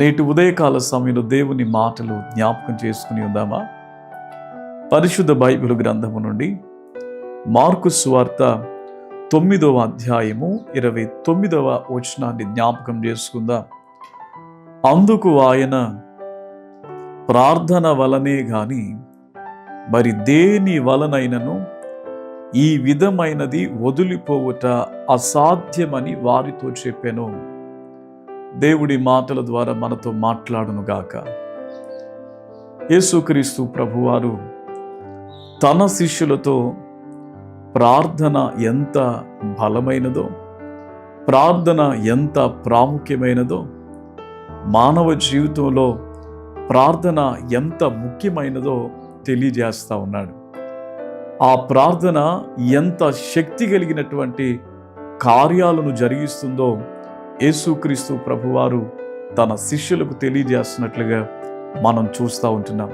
నేటి ఉదయకాల సమయంలో దేవుని మాటలు జ్ఞాపకం చేసుకుని ఉందామా? పరిశుద్ధ బైబిల్ గ్రంథము నుండి మార్కు సువార్త తొమ్మిదవ అధ్యాయము ఇరవై తొమ్మిదవ వచనాన్ని జ్ఞాపకం చేసుకుందాం. అందుకు ఆయన ప్రార్థన వలనే గాని మరి దేని వలనైనను ఈ విధమైనది వదిలిపోవుట అసాధ్యమని వారితో చెప్పాను. దేవుడి మాటల ద్వారా మనతో మాట్లాడును గాక. యేసుక్రీస్తు ప్రభువారు తన శిష్యులతో ప్రార్థన ఎంత బలమైనదో ప్రార్థన ఎంత ప్రాముఖ్యమైనదో మానవ జీవితంలో ప్రార్థన ఎంత ముఖ్యమైనదో తెలియజేస్తా ఉన్నాడు. ఆ ప్రార్థన ఎంత శక్తి కలిగినటువంటి కార్యాలను జరిగిస్తుందో యేసుక్రీస్తు ప్రభువారు తన శిష్యులకు తెలియజేస్తున్నట్లుగా మనం చూస్తూ ఉంటున్నాం.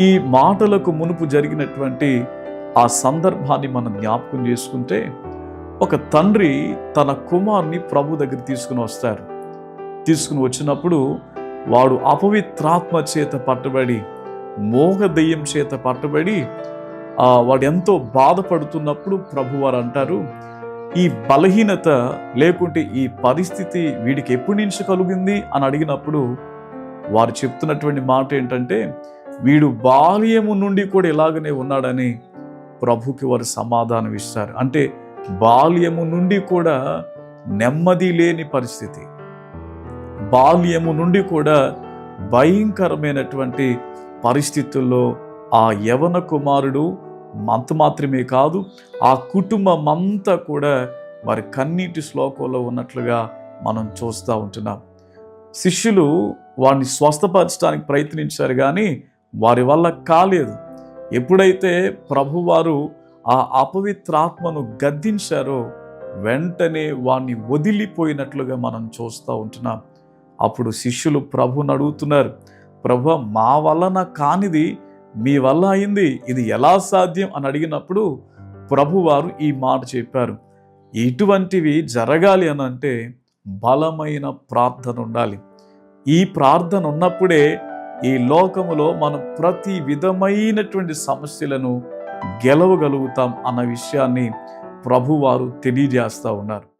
ఈ మాటలకు మునుపు జరిగినటువంటి ఆ సందర్భాన్ని మనం జ్ఞాపకం చేసుకుంటే ఒక తండ్రి తన కుమార్ని ప్రభు దగ్గర తీసుకుని వస్తారు. తీసుకుని వచ్చినప్పుడు వాడు అపవిత్రాత్మ చేత పట్టబడి మోగ దెయ్యం చేత పట్టబడి వాడు ఎంతో బాధపడుతున్నప్పుడు ప్రభువారు అంటారు ఈ బలహీనత లేకుంటే ఈ పరిస్థితి వీడికి ఎప్పటి నుంచి కలిగింది అని అడిగినప్పుడు వారు చెప్తున్నటువంటి మాట ఏంటంటే వీడు బాల్యము నుండి కూడా ఇలాగనే ఉన్నాడని ప్రభుకి వారు సమాధానం ఇస్తారు. అంటే బాల్యము నుండి కూడా నెమ్మది లేని పరిస్థితి. బాల్యము నుండి కూడా భయంకరమైనటువంటి పరిస్థితుల్లో ఆ యవన కుమారుడు మంత మాత్రమే కాదు ఆ కుటుంబం అంతా కూడా వారి కన్నీటి శ్లోకంలో ఉన్నట్లుగా మనం చూస్తూ ఉంటున్నాం. శిష్యులు వారిని స్వస్థపరచడానికి ప్రయత్నించారు కానీ వారి వల్ల కాలేదు. ఎప్పుడైతే ప్రభువారు ఆ అపవిత్రాత్మను గద్దించారో వెంటనే వాణ్ణి వదిలిపోయినట్లుగా మనం చూస్తూ ఉంటున్నాం. అప్పుడు శిష్యులు ప్రభుని అడుగుతున్నారు ప్రభు మా వలన కానిది మీ వల్ల అయింది ఇది ఎలా సాధ్యం అని అడిగినప్పుడు ప్రభువారు ఈ మాట చెప్పారు. ఇటువంటివి జరగాలి అని అంటే బలమైన ప్రార్థన ఉండాలి. ఈ ప్రార్థన ఉన్నప్పుడే ఈ లోకములో మనం ప్రతి విధమైనటువంటి సమస్యలను గెలవగలుగుతాం అన్న విషయాన్ని ప్రభువారు తెలియజేస్తూ ఉన్నారు.